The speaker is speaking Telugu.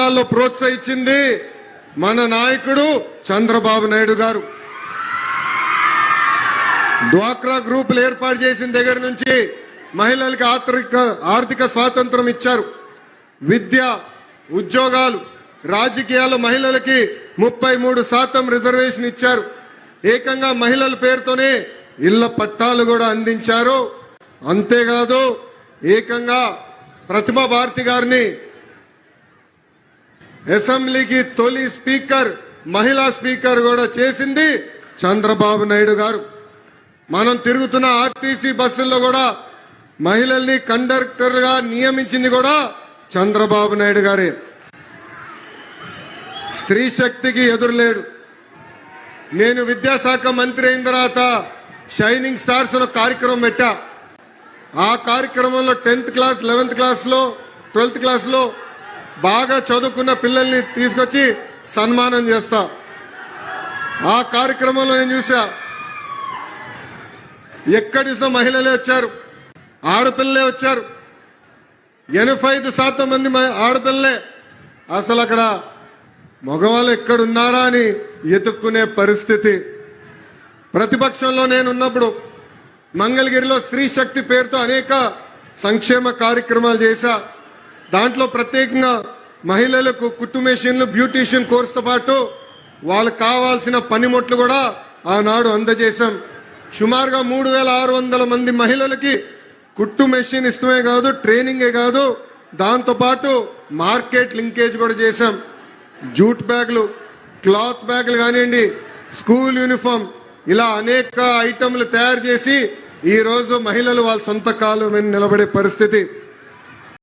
రంగాల్లో ప్రోత్సహించింది మన నాయకుడు చంద్రబాబు నాయుడు గారు. డ్వాక్రా గ్రూపులు ఏర్పాటు చేసిన దగ్గర నుంచి మహిళలకు ఆర్థిక ఆర్థిక స్వాతంత్రం ఇచ్చారు. విద్య ఉద్యోగాలు రాజకీయాలు మహిళలకి ముప్పై మూడు శాతం రిజర్వేషన్ ఇచ్చారు. ఏకంగా మహిళల పేరుతోనే ఇళ్ళ పట్టాలు కూడా అందించారు. అంతేకాదు ఏకంగా ప్రతిభా భారతి గారిని అసెంబ్లీకి తొలి స్పీకర్ మహిళా స్పీకర్ కూడా చేసింది చంద్రబాబు నాయుడు గారు. మనం తిరుగుతున్న ఆర్టీసీ బస్సుల్లో కూడా మహిళల్ని కండక్టర్గా నియమించింది కూడా చంద్రబాబు నాయుడు గారే. స్త్రీ శక్తికి ఎదురులేడు. నేను విద్యాశాఖ మంత్రి అయిన తర్వాత షైనింగ్ స్టార్స్ అనే కార్యక్రమం పెట్టా. ఆ కార్యక్రమంలో టెన్త్ క్లాస్ లెవెన్త్ క్లాస్లో ట్వెల్త్ క్లాస్లో బాగా చదువుకున్న పిల్లల్ని తీసుకొచ్చి సన్మానం చేస్తా. ఆ కార్యక్రమంలో నేను చూసా. ఎక్కడి మహిళలే వచ్చారు ఆడపిల్లలే వచ్చారు. ఎనభై ఐదు శాతం మంది ఆడపిల్లలే. అసలు అక్కడ మగవాళ్ళు ఎక్కడున్నారా అని ఎతుక్కునే పరిస్థితి. ప్రతిపక్షంలో నేను ఉన్నప్పుడు మంగళగిరిలో స్త్రీ శక్తి పేరుతో అనేక సంక్షేమ కార్యక్రమాలు చేశా. దాంట్లో ప్రత్యేకంగా మహిళలకు కుట్టు మెషిన్లు బ్యూటీషియన్ కోర్సుతో పాటు వాళ్ళకు కావాల్సిన పనిముట్లు కూడా ఆనాడు అందజేశాం. సుమారుగా మూడు వేల ఆరు వందల మంది మహిళలకి కుట్టు మెషిన్ ఇష్టమే కాదు ట్రైనింగే కాదు దాంతోపాటు మార్కెట్ లింకేజ్ కూడా చేశాం. జూట్ బ్యాగులు క్లాత్ బ్యాగులు కానివ్వండి స్కూల్ యూనిఫామ్ ఇలా అనేక ఐటమ్లు తయారు చేసి ఈరోజు మహిళలు వాళ్ళ సొంత కాలు నిలబడే పరిస్థితి.